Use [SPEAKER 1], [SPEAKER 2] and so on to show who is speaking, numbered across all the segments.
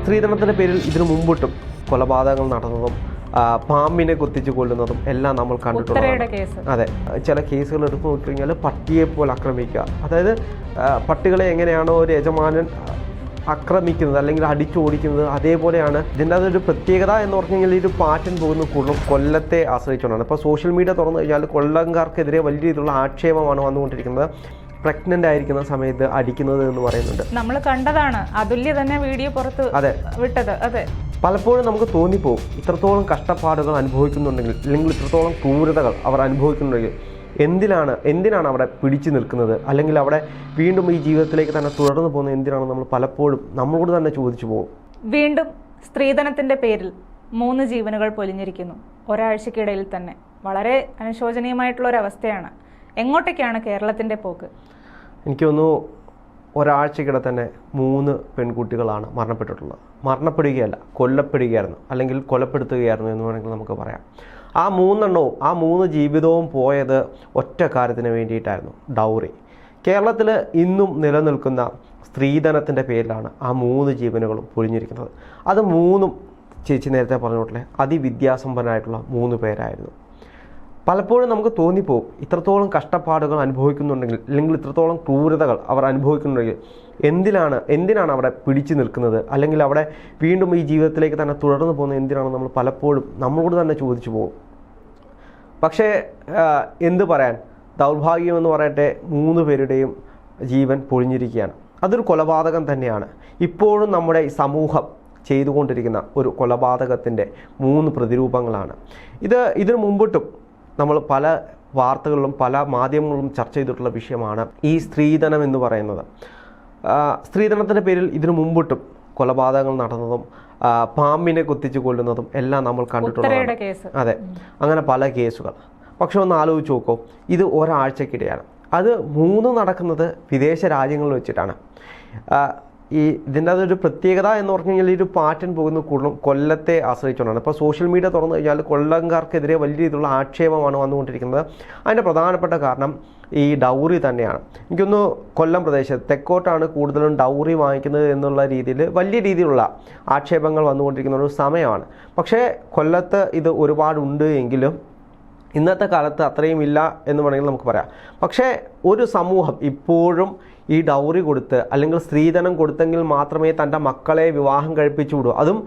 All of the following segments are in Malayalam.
[SPEAKER 1] സ്ത്രീധനത്തിന്റെ പേരിൽ ഇതിനു മുമ്പിട്ടും കൊലപാതകങ്ങൾ നടന്നതും പാമ്പിനെ കുത്തിച്ച് കൊല്ലുന്നതും എല്ലാം നമ്മൾ
[SPEAKER 2] കണ്ടിട്ടുണ്ട്
[SPEAKER 1] അതെ. ചില കേസുകൾ എടുത്തു നോക്കിക്കഴിഞ്ഞാൽ പട്ടിയെ പോലെ ആക്രമിക്കുക. അതായത് പട്ടികളെ എങ്ങനെയാണോ ഒരു യജമാനൻ ആക്രമിക്കുന്നത് അല്ലെങ്കിൽ അടിച്ചോടിക്കുന്നത് അതേപോലെയാണ് ഇതിന്റെ അതൊരു പ്രത്യേകത എന്ന് പറഞ്ഞു കഴിഞ്ഞാൽ ഒരു പാറ്റൻ പോകുന്ന കൂടുതലും കൊല്ലത്തെ ആശ്രയിച്ചുകൊണ്ടാണ്. ഇപ്പോൾ സോഷ്യൽ മീഡിയ തുറന്നു കഴിഞ്ഞാൽ കൊല്ലംകാർക്കെതിരെ വലിയ രീതിയിലുള്ള ആക്ഷേപമാണ് വന്നുകൊണ്ടിരിക്കുന്നത്. പ്രഗ്നന്റ് ആയിരിക്കുന്ന സമയത്ത് അടിക്കുന്നത് എന്ന് പറയുന്നുണ്ട്.
[SPEAKER 2] നമ്മൾ കണ്ടതാണ്. അതുല്യ തന്നെ വീഡിയോ പുറത്ത്
[SPEAKER 1] അതെ.
[SPEAKER 2] വിട്ടത്. അതെ.
[SPEAKER 1] പലപ്പോഴും നമുക്ക് തോന്നിപ്പോവും. ഇത്രത്തോളം കഷ്ടപ്പാടുകൾ അനുഭവിക്കുന്നുണ്ടെങ്കിൽ അല്ലെങ്കിൽ ഇത്രത്തോളം ക്രൂരതകൾ അവർ അനുഭവിക്കുന്നുണ്ടെങ്കിൽ എന്തിനാണ് എന്തിനാണ് അവിടെ പിടിച്ചു നിൽക്കുന്നത്? അല്ലെങ്കിൽ അവിടെ വീണ്ടും ഈ ജീവിതത്തിലേക്ക് തന്നെ തുടർന്നു പോകുന്നത് എന്തിനാണ് നമ്മൾ പലപ്പോഴും നമ്മളോട് തന്നെ ചോദിച്ചു പോകും?
[SPEAKER 2] വീണ്ടും സ്ത്രീധനത്തിന്റെ പേരിൽ മൂന്ന് ജീവനുകൾ പൊലിഞ്ഞിരിക്കുന്നു. ഒരാഴ്ചക്കിടയിൽ തന്നെ. വളരെ അനുശോചനീയമായിട്ടുള്ള ഒരു അവസ്ഥയാണ്. എങ്ങോട്ടേക്കാണ് കേരളത്തിന്റെ പോക്ക്?
[SPEAKER 1] എനിക്ക് തോന്നുന്നു ഒരാഴ്ചക്കിടെ തന്നെ മൂന്ന് പെൺകുട്ടികളാണ് മരണപ്പെട്ടിട്ടുള്ളത്. മരണപ്പെടുകയല്ല കൊല്ലപ്പെടുകയായിരുന്നു. അല്ലെങ്കിൽ കൊലപ്പെടുത്തുകയായിരുന്നു എന്ന് വേണമെങ്കിൽ നമുക്ക് പറയാം. ആ മൂന്നെണ്ണവും ആ മൂന്ന് ജീവിതവും പോയത് ഒറ്റ കാര്യത്തിന് വേണ്ടിയിട്ടായിരുന്നു. ഡൗറി. കേരളത്തിൽ ഇന്നും നിലനിൽക്കുന്ന സ്ത്രീധനത്തിന്റെ പേരിലാണ് ആ മൂന്ന് ജീവനുകളും പൊഴിഞ്ഞിരിക്കുന്നത് അത് മൂന്നും ചേച്ചി നേരത്തെ പറഞ്ഞോട്ടില്ലേ? അതിവിദ്യാസമ്പന്നരായിട്ടുള്ള മൂന്ന് പേരായിരുന്നു. പലപ്പോഴും നമുക്ക് തോന്നിപ്പോകും. ഇത്രത്തോളം കഷ്ടപ്പാടുകൾ അനുഭവിക്കുന്നുണ്ടെങ്കിൽ അല്ലെങ്കിൽ ഇത്രത്തോളം ക്രൂരതകൾ അവർ അനുഭവിക്കുന്നുണ്ടെങ്കിൽ എന്തിനാണ് എന്തിനാണ് അവിടെ പിടിച്ചു നിൽക്കുന്നത്? അല്ലെങ്കിൽ അവിടെ വീണ്ടും ഈ ജീവിതത്തിലേക്ക് തന്നെ തുടർന്നു പോകുന്നത് എന്തിനാണ് നമ്മൾ പലപ്പോഴും നമ്മളോട് തന്നെ ചോദിച്ചു പോകും. പക്ഷേ എന്ത് പറയാൻ? ദൗർഭാഗ്യമെന്ന് പറയട്ടെ മൂന്ന് പേരുടെയും ജീവൻ പൊഴിഞ്ഞിരിക്കുകയാണ് അതൊരു കൊലപാതകം തന്നെയാണ്. ഇപ്പോഴും നമ്മുടെ സമൂഹം ചെയ്തുകൊണ്ടിരിക്കുന്ന ഒരു കൊലപാതകത്തിന്റെ മൂന്ന് പ്രതിരൂപങ്ങളാണ്. ഇത് ഇതിനു മുമ്പിട്ടും നമ്മൾ പല വാർത്തകളിലും പല മാധ്യമങ്ങളിലും ചർച്ച ചെയ്തിട്ടുള്ള വിഷയമാണ് ഈ സ്ത്രീധനം എന്ന് പറയുന്നത്. സ്ത്രീധനത്തിന്റെ പേരിൽ ഇതിനു മുമ്പിട്ടും കൊലപാതകങ്ങൾ നടന്നതും പാമ്പിനെ കുത്തിച്ച് കൊല്ലുന്നതും എല്ലാം നമ്മൾ
[SPEAKER 2] കണ്ടിട്ടുള്ളത്
[SPEAKER 1] അതെ. അങ്ങനെ പല കേസുകൾ. പക്ഷെ ഒന്ന് ആലോചിച്ച് നോക്കൂ. ഇത് ഒരാഴ്ചക്കിടെയാണ്. അത് മൂന്ന് നടക്കുന്നത് വിദേശ രാജ്യങ്ങളിൽ വെച്ചിട്ടാണ്. ഈ ഇതിന്റെ അതൊരു പ്രത്യേകത എന്ന് പറഞ്ഞു കഴിഞ്ഞാൽ ഈ ഒരു പാറ്റേൺ പോകുന്ന കൂടുതലും കൊല്ലത്തെ ആശ്രയിച്ചുകൊണ്ടാണ്. ഇപ്പോൾ സോഷ്യൽ മീഡിയ തുറന്നു കഴിഞ്ഞാൽ കൊല്ലംകാർക്കെതിരെ വലിയ രീതിയിലുള്ള ആക്ഷേപമാണ് വന്നുകൊണ്ടിരിക്കുന്നത്. അതിന്റെ പ്രധാനപ്പെട്ട കാരണം ഈ ഡൗറി തന്നെയാണ്. എനിക്കൊന്ന് കൊല്ലം പ്രദേശത്ത് തെക്കോട്ടാണ് കൂടുതലും ഡൗറി വാങ്ങിക്കുന്നത് എന്നുള്ള രീതിയിൽ വലിയ രീതിയിലുള്ള ആക്ഷേപങ്ങൾ വന്നുകൊണ്ടിരിക്കുന്ന ഒരു സമയമാണ്. പക്ഷേ കൊല്ലത്ത് ഇത് ഒരുപാടുണ്ട് എങ്കിലും ഇന്നത്തെ കാലത്ത് അത്രയും ഇല്ല എന്ന് വേണമെങ്കിൽ നമുക്ക് പറയാം. പക്ഷേ ഒരു സമൂഹം ഇപ്പോഴും ഈ ഡൗറി കൊടുത്ത് അല്ലെങ്കിൽ സ്ത്രീധനം കൊടുത്തെങ്കിൽ മാത്രമേ തന്റെ മക്കളെ വിവാഹം കഴിപ്പിച്ചു വിടൂ. അതും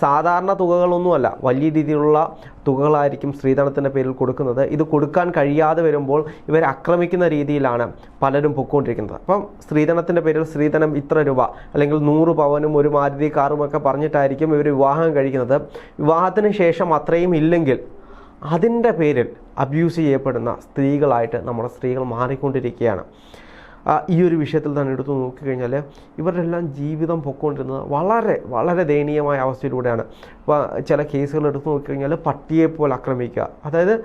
[SPEAKER 1] സാധാരണ തുകകളൊന്നുമല്ല. വലിയ രീതിയിലുള്ള തുകകളായിരിക്കും സ്ത്രീധനത്തിന്റെ പേരിൽ കൊടുക്കുന്നത്. ഇത് കൊടുക്കാൻ കഴിയാതെ വരുമ്പോൾ ഇവർ ആക്രമിക്കുന്ന രീതിയിലാണ് പലരും പൊക്കോണ്ടിരിക്കുന്നത് അപ്പം സ്ത്രീധനത്തിന്റെ പേരിൽ സ്ത്രീധനം ഇത്ര രൂപ അല്ലെങ്കിൽ നൂറ് പവനും ഒരു മാരുതി കാറും ഒക്കെ പറഞ്ഞിട്ടായിരിക്കും ഇവർ വിവാഹം കഴിക്കുന്നത്. വിവാഹത്തിന് ശേഷം അത്രയും ഇല്ലെങ്കിൽ അതിന്റെ പേരിൽ അബ്യൂസ് ചെയ്യപ്പെടുന്ന സ്ത്രീകളായിട്ട് നമ്മുടെ സ്ത്രീകൾ മാറിക്കൊണ്ടിരിക്കുകയാണ്. ഈ ഒരു വിഷയത്തിൽ തന്നെ എടുത്തു നോക്കിക്കഴിഞ്ഞാൽ ഇവരുടെ എല്ലാം ജീവിതം പൊക്കോണ്ടിരുന്നത് വളരെ വളരെ ദയനീയമായ അവസ്ഥയിലൂടെയാണ്. ഇപ്പോൾ ചില കേസുകൾ എടുത്തു നോക്കിക്കഴിഞ്ഞാൽ പട്ടിയെപ്പോലെ ആക്രമിക്കുക. അതായത്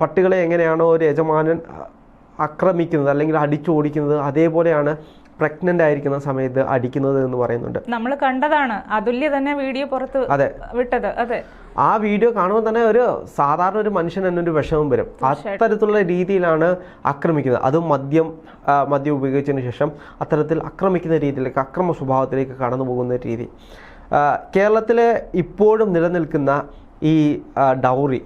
[SPEAKER 1] പട്ടികളെ എങ്ങനെയാണോ ഒരു യജമാനൻ ആക്രമിക്കുന്നത് അല്ലെങ്കിൽ അടിച്ചോടിക്കുന്നത് അതേപോലെയാണ് പ്രഗ്നന്റ് ആയിരിക്കുന്ന സമയത്ത് അടിക്കുന്നത് എന്ന് പറയുന്നുണ്ട്.
[SPEAKER 2] നമ്മൾ കണ്ടതാണ്. അതുല്യ തന്നെ വീഡിയോ പുറത്ത്
[SPEAKER 1] അതെ.
[SPEAKER 2] വിട്ടത്. അതെ.
[SPEAKER 1] ആ വീഡിയോ കാണുമ്പോൾ തന്നെ ഒരു സാധാരണ ഒരു മനുഷ്യൻ തന്നെ ഒരു വിഷമം വരും. അത്തരത്തിലുള്ള രീതിയിലാണ് ആക്രമിക്കുന്നത്. അതും മദ്യം മദ്യം ഉപയോഗിച്ചതിന് ശേഷം അത്തരത്തിൽ ആക്രമിക്കുന്ന രീതിയിലേക്ക് അക്രമ സ്വഭാവത്തിലേക്ക് കടന്നു പോകുന്ന രീതി. കേരളത്തിലെ ഇപ്പോഴും നിലനിൽക്കുന്ന ഈ ഡൗറി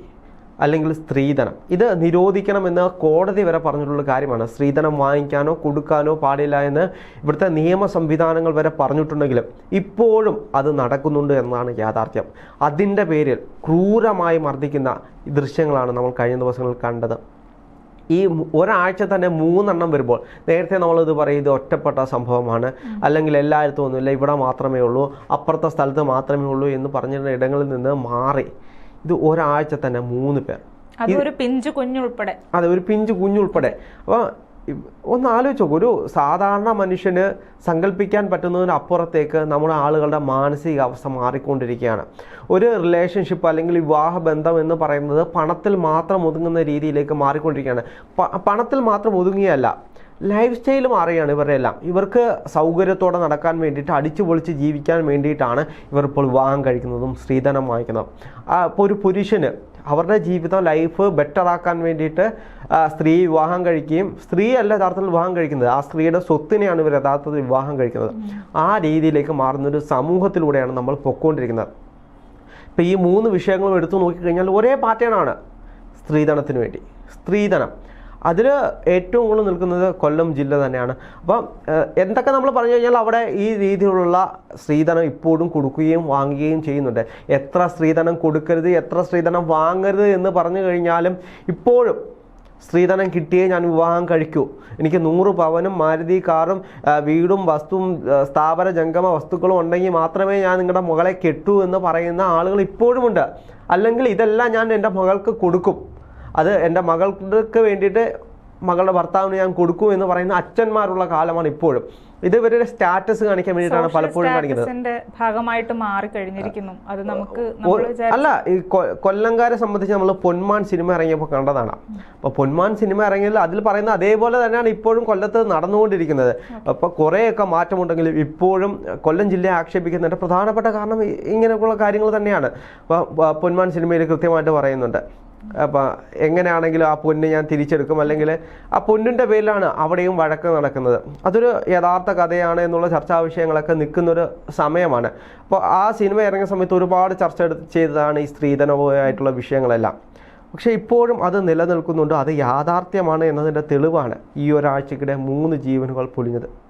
[SPEAKER 1] അല്ലെങ്കിൽ സ്ത്രീധനം. ഇത് നിരോധിക്കണമെന്ന് കോടതി വരെ പറഞ്ഞിട്ടുള്ള കാര്യമാണ്. സ്ത്രീധനം വാങ്ങിക്കാനോ കൊടുക്കാനോ പാടില്ല എന്ന് ഇവിടുത്തെ നിയമ സംവിധാനങ്ങൾ വരെ പറഞ്ഞിട്ടുണ്ടെങ്കിലും ഇപ്പോഴും അത് നടക്കുന്നുണ്ട് എന്നാണ് യാഥാർത്ഥ്യം. അതിന്റെ പേരിൽ ക്രൂരമായി മർദ്ദിക്കുന്ന ദൃശ്യങ്ങളാണ് നമ്മൾ കഴിഞ്ഞ ദിവസങ്ങളിൽ കണ്ടത്. ഈ ഒരാഴ്ച തന്നെ മൂന്നെണ്ണം വരുമ്പോൾ നേരത്തെ നമ്മളിത് പറയും ഇത് ഒറ്റപ്പെട്ട സംഭവമാണ്. അല്ലെങ്കിൽ എല്ലായിടത്തും ഒന്നുമില്ല ഇവിടെ മാത്രമേ ഉള്ളൂ അപ്പുറത്തെ സ്ഥലത്ത് മാത്രമേ ഉള്ളൂ എന്ന് പറഞ്ഞിരുന്ന ഇടങ്ങളിൽ നിന്ന് മാറി. ഇത് ഒരാഴ്ച തന്നെ മൂന്ന് പേർ.
[SPEAKER 2] ഒരു പിഞ്ചു കുഞ്ഞുൾപ്പെടെ.
[SPEAKER 1] അതെ ഒരു പിഞ്ച് കുഞ്ഞുൾപ്പെടെ. അപ്പോൾ ഒന്ന് ആലോചിച്ച് നോക്കൂ ഒരു സാധാരണ മനുഷ്യന് സങ്കല്പിക്കാൻ പറ്റുന്നതിന് അപ്പുറത്തേക്ക് നമ്മുടെ ആളുകളുടെ മാനസികാവസ്ഥ മാറിക്കൊണ്ടിരിക്കുകയാണ്. ഒരു റിലേഷൻഷിപ്പ് അല്ലെങ്കിൽ വിവാഹ ബന്ധം എന്ന് പറയുന്നത് പണത്തിൽ മാത്രം ഒതുങ്ങുന്ന രീതിയിലേക്ക് മാറിക്കൊണ്ടിരിക്കുകയാണ്. പണത്തിൽ മാത്രം ഒതുങ്ങിയല്ല. ലൈഫ് സ്റ്റൈൽ മാറുകയാണ് ഇവരുടെ എല്ലാം. ഇവർക്ക് സൗകര്യത്തോടെ നടക്കാൻ വേണ്ടിയിട്ട് അടിച്ചു പൊളിച്ച് ജീവിക്കാൻ വേണ്ടിയിട്ടാണ് ഇവർ ഇപ്പോൾ വിവാഹം കഴിക്കുന്നതും സ്ത്രീധനം വാങ്ങിക്കുന്നതും. ആ, ഇപ്പോൾ ഒരു പുരുഷന് അവരുടെ ജീവിതം ലൈഫ് ബെറ്റർ ആക്കാൻ വേണ്ടിയിട്ട് സ്ത്രീ വിവാഹം കഴിക്കുകയും സ്ത്രീ അല്ല യഥാർത്ഥത്തിൽ വിവാഹം കഴിക്കുന്നത് ആ സ്ത്രീയുടെ സ്വത്തിനെയാണ് ഇവർ യഥാർത്ഥത്തിൽ വിവാഹം കഴിക്കുന്നത്. ആ രീതിയിലേക്ക് മാറുന്നൊരു സമൂഹത്തിലൂടെയാണ് നമ്മൾ പൊക്കോണ്ടിരിക്കുന്നത്. ഇപ്പം ഈ മൂന്ന് വിഷയങ്ങളും എടുത്തു നോക്കിക്കഴിഞ്ഞാൽ ഒരേ പാറ്റേണാണ് സ്ത്രീധനത്തിന് വേണ്ടി. സ്ത്രീധനം. അതിൽ ഏറ്റവും കൂടുതൽ നിൽക്കുന്നത് കൊല്ലം ജില്ല തന്നെയാണ്. അപ്പം എന്തൊക്കെ നമ്മൾ പറഞ്ഞു കഴിഞ്ഞാൽ അവിടെ ഈ രീതിയിലുള്ള സ്ത്രീധനം ഇപ്പോഴും കൊടുക്കുകയും വാങ്ങുകയും ചെയ്യുന്നുണ്ട്. എത്ര സ്ത്രീധനം കൊടുക്കരുത് എത്ര സ്ത്രീധനം വാങ്ങരുത് എന്ന് പറഞ്ഞു കഴിഞ്ഞാലും ഇപ്പോഴും സ്ത്രീധനം കിട്ടിയേ ഞാൻ വിവാഹം കഴിക്കൂ. എനിക്ക് നൂറ് പവനും മാരുതി കാറും വീടും വസ്തുവും സ്ഥാപന ജംഗമ വസ്തുക്കളും ഉണ്ടെങ്കിൽ മാത്രമേ ഞാൻ നിങ്ങളുടെ മകളെ കെട്ടൂ എന്ന് പറയുന്ന ആളുകൾ ഇപ്പോഴുമുണ്ട്. അല്ലെങ്കിൽ ഇതെല്ലാം ഞാൻ എന്റെ മകൾക്ക് കൊടുക്കും. അത് എന്റെ മകൾക്ക് വേണ്ടിയിട്ട് മകളുടെ ഭർത്താവിന് ഞാൻ കൊടുക്കും എന്ന് പറയുന്ന അച്ഛന്മാരുള്ള കാലമാണ് ഇപ്പോഴും. ഇത് ഇവരുടെ സ്റ്റാറ്റസ് കാണിക്കാൻ വേണ്ടിയിട്ടാണ് പലപ്പോഴും കാണിക്കുന്നത്.
[SPEAKER 2] ഭാഗമായിട്ട് മാറി കഴിഞ്ഞിരിക്കുന്നു. അത് നമുക്ക്
[SPEAKER 1] അല്ല ഈ കൊല്ലങ്കാരെ കൊല്ലംകാരെ സംബന്ധിച്ച് നമ്മൾ പൊന്മാൻ സിനിമ ഇറങ്ങിയപ്പോൾ കണ്ടതാണ്. അപ്പോൾ പൊന്മാൻ സിനിമ ഇറങ്ങിയതിൽ അതിൽ പറയുന്ന അതേപോലെ തന്നെയാണ് ഇപ്പോഴും കൊല്ലത്ത് നടന്നുകൊണ്ടിരിക്കുന്നത്. അപ്പോൾ കുറേയൊക്കെ മാറ്റമുണ്ടെങ്കിലും ഇപ്പോഴും കൊല്ലം ജില്ലയെ ആക്ഷേപിക്കുന്നതിന്റെ പ്രധാനപ്പെട്ട കാരണം ഇങ്ങനെയൊക്കെയുള്ള കാര്യങ്ങൾ തന്നെയാണ്. അപ്പോൾ പൊന്മാൻ സിനിമയിൽ കൃത്യമായിട്ട് പറയുന്നുണ്ട്. അപ്പം എങ്ങനെയാണെങ്കിലും ആ പൊന്ന് ഞാൻ തിരിച്ചെടുക്കും. അല്ലെങ്കിൽ ആ പൊന്നിന്റെ പേരിലാണ് അവിടെയും വഴക്ക് നടക്കുന്നത്. അതൊരു യഥാർത്ഥ കഥയാണ് എന്നുള്ള ചർച്ചാ വിഷയങ്ങളൊക്കെ നിൽക്കുന്നൊരു സമയമാണ്. അപ്പോൾ ആ സിനിമ ഇറങ്ങിയ സമയത്ത് ഒരുപാട് ചർച്ച ചെയ്തതാണ് ഈ സ്ത്രീധനവുമായിട്ടുള്ള വിഷയങ്ങളെല്ലാം. പക്ഷേ ഇപ്പോഴും അത് നിലനിൽക്കുന്നുണ്ട്. അത് യാഥാർത്ഥ്യമാണ് എന്നതിന്റെ തെളിവാണ് ഈ ഒരാഴ്ചക്കിടെ മൂന്ന് ജീവനുകൾ പൊലിഞ്ഞത്.